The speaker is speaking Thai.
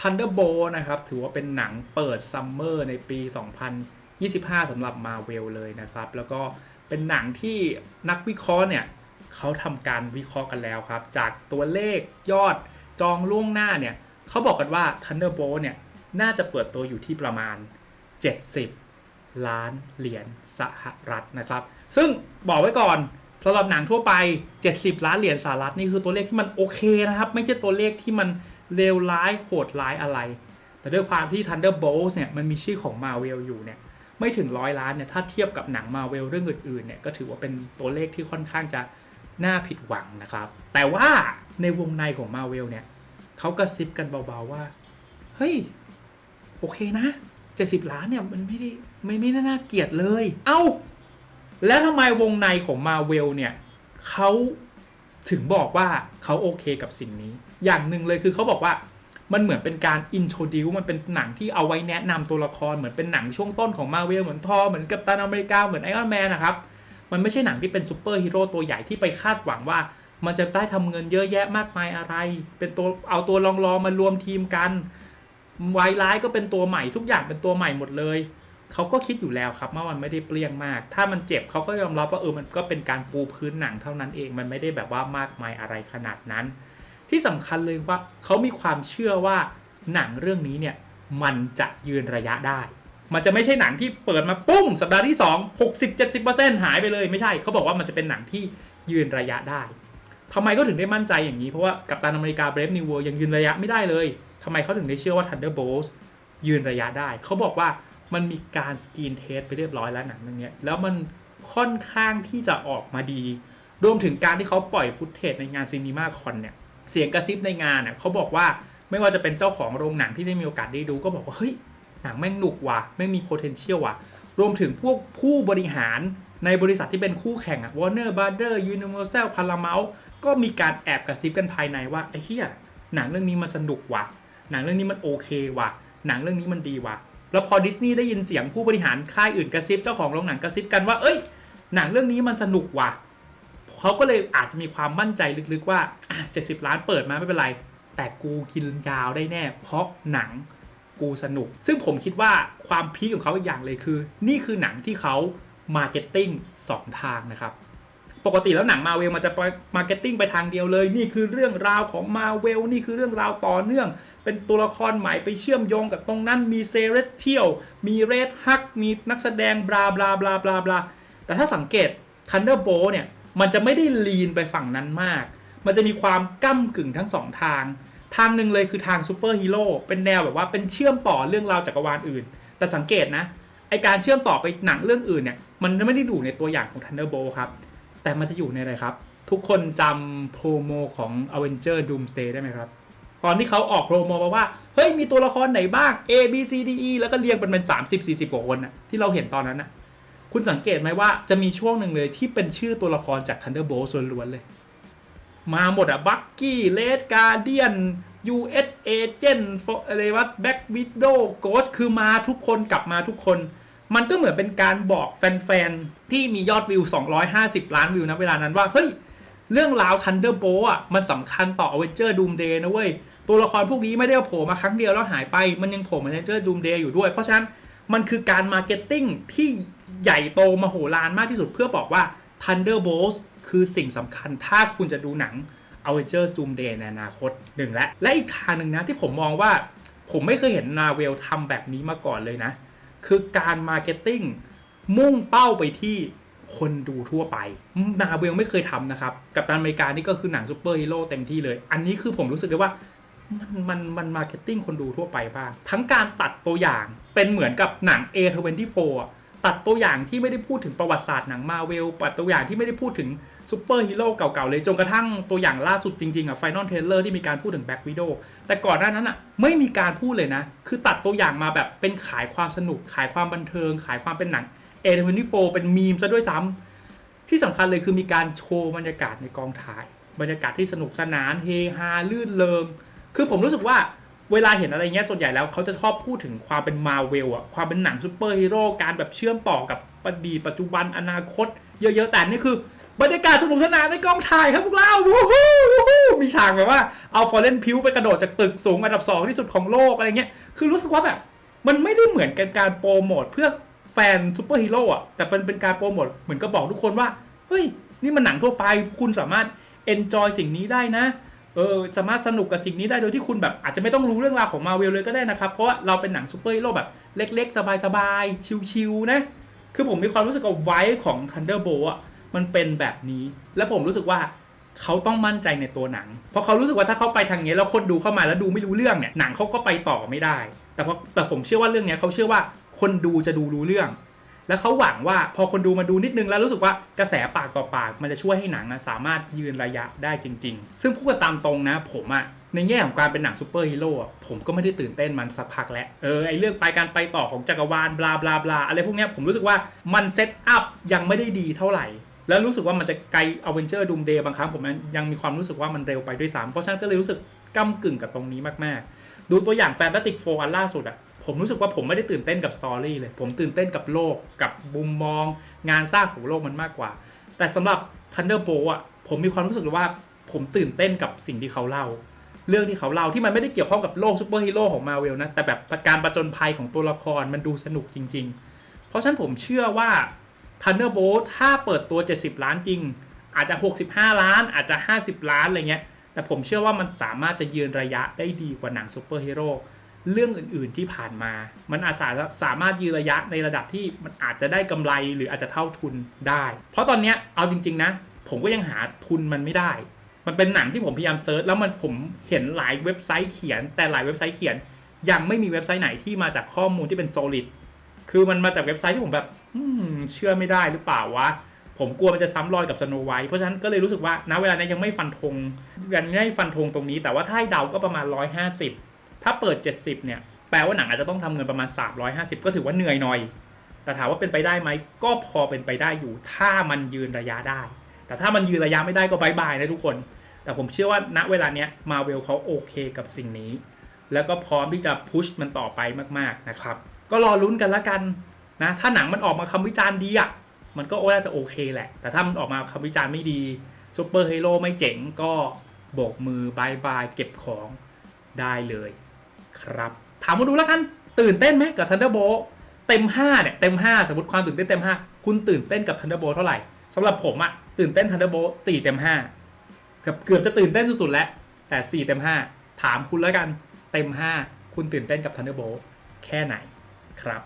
Thunderbolt นะครับ ถือว่าเป็นหนังเปิดซัมเมอร์ในปี 2025 สำหรับ Marvel เลยนะครับ แล้วก็เป็นหนังที่นักวิเคราะห์เนี่ยเขาทำการวิเคราะห์กันแล้วครับ จากตัวเลขยอดจองล่วงหน้าเนี่ยเขาบอกกันว่า Thunderbolt เนี่ยน่าจะเปิดตัวอยู่ที่ประมาณ 70 ล้านเหรียญสหรัฐนะครับ ซึ่งบอกไว้ก่อนสำหรับหนังทั่วไป 70 ล้านเหรียญสหรัฐนี่คือตัวเลขที่มันโอเคนะครับ ไม่ใช่ตัวเลขที่มัน เลวร้ายโหดร้ายอะไร แต่ด้วยความที่ Thunderbolts เนี่ยมันมีชื่อของ Marvel อยู่เนี่ยไม่ถึงร้อยล้านเนี่ยถ้าเทียบกับหนัง Marvel เรื่องอื่นๆเนี่ยก็ถือว่าเป็นตัวเลขที่ค่อนข้างจะน่าผิดหวังนะครับ แต่ว่าในวงในของ Marvel เนี่ยเขากระซิบกันเบาๆว่า เฮ้ย โอเคนะ70ล้านเนี่ยมันไม่ได้ไม่ไม่น่าเกลียดเลย เอ้า แล้วทำไมวงในของมาเวลเนี่ยเขา ถึงบอกว่าเขาโอเคกับสิ่งนี้ อย่างหนึ่งเลยคือเขาบอกว่ามันเหมือนเป็นการอินโทรดิวมันเป็นหนังที่เอาไว้แนะนำตัวละครเหมือนเป็นหนังช่วงต้นของมาเวลเหมือนทอเหมือนกัปตันอเมริกาเหมือนไอรอนแมนนะครับ มันไม่ใช่หนังที่เป็นซูเปอร์ฮีโร่ตัวใหญ่ที่ไปคาดหวังว่า มันจะได้ทำเงินเยอะแยะมากมายอะไร เป็นตัวเอาตัวลองๆมารวมทีมกันวายร้ายก็เป็นตัวใหม่ทุกอย่างเป็นตัวใหม่หมดเลย เขาก็คิดอยู่แล้วครับว่ามันไม่ได้เปรี้ยงมาก ถ้ามันเจ็บเขาก็ยอมรับว่าเออมันก็เป็นการปูพื้นหนังเท่านั้นเอง มันไม่ได้แบบว่ามากมายอะไรขนาดนั้น ที่สำคัญเลยว่าเขามีความเชื่อว่าหนังเรื่องนี้เนี่ยมันจะยืนระยะได้ มันจะไม่ใช่หนังที่เปิดมาปุ้งสัปดาห์ที่ 2 60-70%หายไปเลยไม่ใช่เขาบอกว่ามันจะเป็นหนังที่ยืนระยะได้ทำไมก็ถึงได้มั่นใจอย่างนี้เพราะว่ากัปตันอเมริกาเบรฟนิวเวิร์ยังยืนระยะไม่ได้เลยทำไมเขาถึงได้เชื่อว่า Thunderbolts ยืนระยะได้ เขาบอกว่า มันมีการสกรีนเทสไปเรียบร้อยแล้วหนังเรื่องนี้แล้วมันค่อนข้างที่จะออกมาดี รวมถึงการที่เขาปล่อยฟุตเทจในงานซีนีมาคอนเนี่ย เสียงกระซิบในงานเน่ยเขาบอกว่าไม่ว่าจะเป็นเจ้าของโรงหนังที่ได้มีโอกาสได้ดูก็บอกว่า เฮ้ย หนังแม่งหนุกว่ะไม่งมี potential ว่ะ รวมถึงพวกผู้บริหารในบริษัทที่เป็นคู่แข่งอะ Warner Brother Universal Paramount ก็มีการแอบกระซิบกันภายในว่าไอ้เหี้ยหนังเรื่องนี้มันสนุกว่ะ หนังเรื่องนี้มันโอเคว่ะ หนังเรื่องนี้มันดีว่ะ แล้วพอดิสนีย์ได้ยินเสียงผู้บริหารค่ายอื่นกระซิบเจ้าของโรงหนังกระซิบกันว่า เอ้ย หนังเรื่องนี้มันสนุกว่ะเขาก็เลยอาจจะมีความมั่นใจลึกๆว่าอะ70ล้านเปิดมาไม่เป็นไร แต่กูกินยาวได้แน่ เพราะหนังกูสนุก ซึ่งผมคิดว่าความพีคของเขาอีกอย่างเลยคือ นี่คือหนังที่เขามาร์เก็ตติ้งสองทางนะครับ ปกติแล้วหนังมาเวลมันจะมาร์เก็ตติ้งไปทางเดียวเลย นี่คือเรื่องราวของมาเวลนี่คือเรื่องราวต่อเนื่อง เป็นตัวละครใหม่ไปเชื่อมโยงกับตรงนั้นมีเซเรสเทียลมีเรดฮักมีนักแสดงบลาบลาบลาบลาบลาแต่ถ้าสังเกต Thunderbolt เนี่ยมันจะไม่ได้ลีนไปฝั่งนั้นมาก มันจะมีความก้ากึ่งทั้งสองทาง ทางหนึ่งเลยคือทางซูเปอร์ฮีโร่เป็นแนวแบบว่าเป็นเชื่อมต่อเรื่องราวจักรวาลอื่น แต่สังเกตนะไอการเชื่อมต่อไปหนังเรื่องอื่นเนี่ยมันไม่ได้อยู่ในตัวอย่างของ Thunderbolt ครับ แต่มันจะอยู่ในอะไรครับ ทุกคนจำโปรโมของ Avenger Doomsday ได้ไหมครับ ตอนที่เขาออกโปรโมมาว่า เฮ้ยมีตัวละครไหนบ้าง A B C D E แล้วก็เรียงเป็นเป็น30 40กว่าคนน่ะที่เราเห็นตอนนั้นน่ะคุณสังเกตไหมว่าจะมีช่วงหนึ่งเลยที่เป็นชื่อตัวละครจาก Thunderbolt ส่วนล้วนเลย มาหมดอะบักกี้เลดการเดียน US Agent อะไรวะแบ็กวิดโดโกสคือมาทุกคนกลับมาทุกคน มันก็เหมือนเป็นการบอกแฟนๆ ที่มียอดวิว 250 ล้านวิวนะเวลานั้นว่า เฮ้ย เรื่องราว Thunderbolt อะมันสำคัญต่อ Avenger Doomsday นะเว้ย ตัวละครพวกนี้ไม่ได้โผล่มาครั้งเดียวแล้วหายไป มันยังโผล่มาใน Avenger Doomsday อยู่ด้วย เพราะฉะนั้นมันคือการมาร์เก็ตติ้งที่ใหญ่โตมโหฬารมากที่สุดเพื่อบอกว่า Thunderbolts คือสิ่งสำคัญถ้าคุณจะดูหนัง Avengers Doom Day ในอนาคตหนึ่งและ และอีกทางหนึ่งนะที่ผมมองว่าผมไม่เคยเห็นนาเวลทำแบบนี้มาก่อนเลยนะ คือการมาร์เก็ตติ้งมุ่งเป้าไปที่ คนดูทั่วไป นาเวลไม่เคยทำนะครับ กับตันอเมริกานี่ก็คือหนังซูเปอร์ฮีโร่เต็มที่เลย อันนี้คือผมรู้สึกเลยว่ามันมันมันมาร์เก็ตติ้งคนดูทั่วไปบ้าง ทั้งการตัดตัวอย่างเป็นเหมือนกับหนัง A24 ตัดตัวอย่างที่ไม่ได้พูดถึงประวัติศาสตร์หนังมาเวลตัดตัวอย่างที่ไม่ได้พูดถึงซูเปอร์ฮีโร่เก่าๆเลย จนกระทั่งตัวอย่างล่าสุดจริงๆอะไฟนอลเทเลอร์ที่มีการพูดถึงแบ็กวิดโอแต่ก่อนหน้านั้นอะไม่มีการพูดเลยนะ คือตัดตัวอย่างมาแบบเป็นขายความสนุกขายความบันเทิง ขายความเป็นหนัง A24 เป็นมีมซะด้วยซ้ำที่สำคัญเลยคือมีการโชว์บรรยากาศในกองถ่าย บรรยากาศที่สนุกสนานเฮฮาลื่นเริงคือผมรู้สึกว่าเวลาเห็นอะไรเงี้ยส่วนใหญ่แล้วเขาจะชอบพูดถึงความเป็นมาเวลอะความเป็นหนังซูเปอร์ฮีโร่การแบบเชื่อมต่อกับอดีตปัจจุบันอนาคต เยอะๆแต่นี่คือบรรยากาศสนุกสนานในกองถ่ายครับพวกเราวู้ฮู้วู้ฮู้มีฉากแบบว่าเอาฟอร์เรนพิวไปกระโดดจากตึกสูงอันดับสองที่สุดของโลกอะไรเงี้ยคือรู้สึกว่าแบบ มันไม่ได้เหมือนกันการโปรโมทเพื่อ แฟนซูเปอร์ฮีโร่อะแต่เป็นเป็นการโปรโมทเหมือนก็บอกทุกคนว่า เฮ้ย นี่มันหนังทั่วไปคุณสามารถ enjoy สิ่งนี้ได้นะเออสามารถสนุกกับสิ่งนี้ได้โดยที่คุณแบบอาจจะไม่ต้องรู้เรื่องราวของมาเวลเลยก็ได้นะครับ เพราะว่าเราเป็นหนังซูเปอร์ฮีโร่แบบเล็กๆ สบายๆ ชิลๆนะ คือผมมีความรู้สึกว่าไว้ของ Thunderbolt อะมันเป็นแบบนี้ และผมรู้สึกว่าเขาต้องมั่นใจในตัวหนัง เพราะเขารู้สึกว่าถ้าเขาไปทางนี้แล้วคนดูเข้ามาแล้วดูไม่รู้เรื่องเนี่ยหนังเขาก็ไปต่อไม่ได้ แต่เพราะแต่ผมเชื่อว่าเรื่องเนี้ยเขาเชื่อว่า คนดูจะดูรู้เรื่อง แล้วเขาหวังว่าพอคนดูมาดูนิดนึงแล้วรู้สึกว่ากระแสปากต่อปากมันจะช่วยให้หนังอะสามารถยืนระยะได้จริง ๆ ซึ่งพูดกันตามตรงนะ ผมอะในแง่ของการเป็นหนังซูเปอร์ฮีโร่ผมก็ไม่ได้ตื่นเต้นมันสักพักแล้ว เออไอเรื่องไปการไปต่อของจักรวาลบลาบลาบลาอะไรพวกนี้ผมรู้สึกว่ามันเซตอัพยังไม่ได้ดีเท่าไหร่ แล้วรู้สึกว่ามันจะไกลอเวนเจอร์ดูมเดย์บางครั้งผมยังมีความรู้สึกว่ามันเร็วไปด้วยซ้ำเพราะฉะนั้นก็เลยรู้สึกก้ากึ่งกับตรงนี้มากๆ ดูตัวอย่างแฟนตาติกโฟอันล่าสุดอะ ผมรู้สึกว่าผมไม่ได้ตื่นเต้นกับสตอรี่เลย ผมตื่นเต้นกับโลกกับมุมมอง งานสร้างของโลกมันมากกว่า แต่สำหรับ Thunderbolt อะผมมีความรู้สึกว่าผมตื่นเต้นกับสิ่งที่เขาเล่า เรื่องที่เขาเล่าที่มันไม่ได้เกี่ยวข้องกับโลกซูเปอร์ฮีโร่ของมาเวลนะแต่แบบการประจนภัยของตัวละครมันดูสนุกจริง ๆ เพราะฉะนั้นผมเชื่อว่า Thunderbolt ถ้าเปิดตัว 70 ล้านจริง อาจจะ 65 ล้าน อาจจะ 50 ล้านอะไรเงี้ยแต่ผมเชื่อว่ามันสามารถจะยืนระยะได้ดีกว่าหนังซูเปอร์ฮีโร่ เรื่องอื่น ๆที่ผ่านมา มันอาจจะสามารถยืนระยะในระดับที่มันอาจจะได้กำไรหรืออาจจะเท่าทุนได้ เพราะตอนเนี้ยเอาจริง ๆ นะ ผมก็ยังหาทุนมันไม่ได้ มันเป็นหนังที่ผมพยายามเซิร์ชแล้วมันผมเห็นหลายเว็บไซต์เขียน แต่หลายเว็บไซต์เขียน ยังไม่มีเว็บไซต์ไหนที่มาจากข้อมูลที่เป็น solid คือมันมาจากเว็บไซต์ที่ผมแบบเชื่อไม่ได้หรือเปล่าวะผมกลัวมันจะซ้ำรอยกับสโนไวท์เพราะฉะนั้นก็เลยรู้สึกว่าณเวลานี้ยังไม่ฟันธงยังไม่ฟันธงตรงนี้ แต่ว่าถ้าให้เดาก็ประมาณ 150 ถ้าเปิด 70 เนี่ย แปลว่าหนังอาจจะต้องทำเงินประมาณ 350 ก็ถือว่าเหนื่อยหน่อย แต่ถามว่าเป็นไปได้ไหม ก็พอเป็นไปได้อยู่ ถ้ามันยืนระยะได้ แต่ถ้ามันยืนระยะไม่ได้ก็บายบายนะทุกคน แต่ผมเชื่อว่าณเวลาเนี้ยมาเวลเขาโอเคกับสิ่งนี้ แล้วก็พร้อมที่จะพุชมันต่อไปมากๆนะครับ ก็รอลุ้นกันละกันนะ ถ้าหนังมันออกมาคำวิจารณ์ดีอะมันก็น่าจะโอเคแหละ แต่ถ้ามันออกมาคำวิจารณ์ไม่ดีซูเปอร์ฮีโร่ไม่เจ๋งก็โบกมือบายบายเก็บของได้เลย ครับถามมาดูแล้วกันตื่นเต้นไหมกับ Thunderbolt เต็ม 5 เนี่ย เต็ม 5 สมมติความตื่นเต้นเต็ม 5 คุณตื่นเต้นกับ Thunderbolt เท่าไหร่สำหรับผมอะตื่นเต้น Thunderbolt 4 เต็ม 5 เกือบเกือบจะตื่นเต้นสุดๆแล้ว แต่ 4 เต็ม 5 ถามคุณแล้วกันเต็ม 5 คุณตื่นเต้นกับ Thunderbolt แค่ไหนครับ